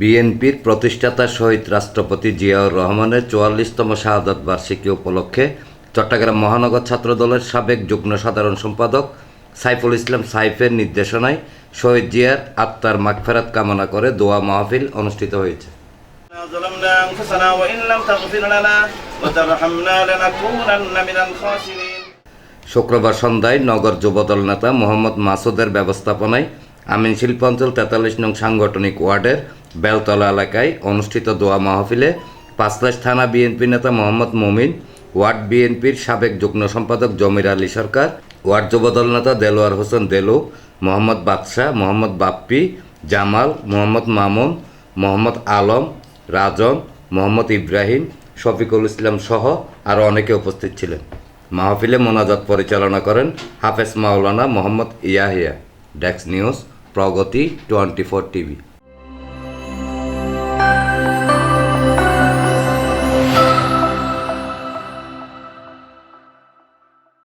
বিএনপির প্রতিষ্ঠাতা শহীদ রাষ্ট্রপতি জিয়াউর রহমানের চুয়াল্লিশতম শাহাদত বার্ষিকী উপলক্ষে চট্টগ্রাম মহানগর ছাত্রদলের সাবেক যুগ্ম সাধারণ সম্পাদক সাইফুল ইসলাম সাইফের নির্দেশনায় শহীদ জিয়ার আত্মার মাগফেরাত কামনা করে দোয়া মাহফিল অনুষ্ঠিত হয়েছে। শুক্রবার সন্ধ্যায় নগর যুবদল নেতা মোহাম্মদ মাসুদের ব্যবস্থাপনায় আমিন শিল্পাঞ্চল তেতাল্লিশ নং সাংগঠনিক ওয়ার্ডের বেলতলা এলাকায় অনুষ্ঠিত দোয়া মাহফিলে পাঁচলাশ থানা বিএনপি নেতা মোহাম্মদ মমিন, ওয়ার্ড বিএনপির সাবেক যুগ্ম সম্পাদক জমির আলী সরকার, ওয়ার্ড যুবদল নেতা দেলোয়ার হোসেন দেলু, মোহাম্মদ বাদশাহ, মোহাম্মদ বাপ্পি, জামাল, মোহাম্মদ মামুন, মোহাম্মদ আলম, রাজন, মোহাম্মদ ইব্রাহিম, শফিকুল ইসলাম সহ আরও অনেকে উপস্থিত ছিলেন। মাহফিলে মোনাজাত পরিচালনা করেন হাফেজ মাওলানা মোহাম্মদ ইয়াহিয়া। ডেক্স news, Pragati twenty four TV.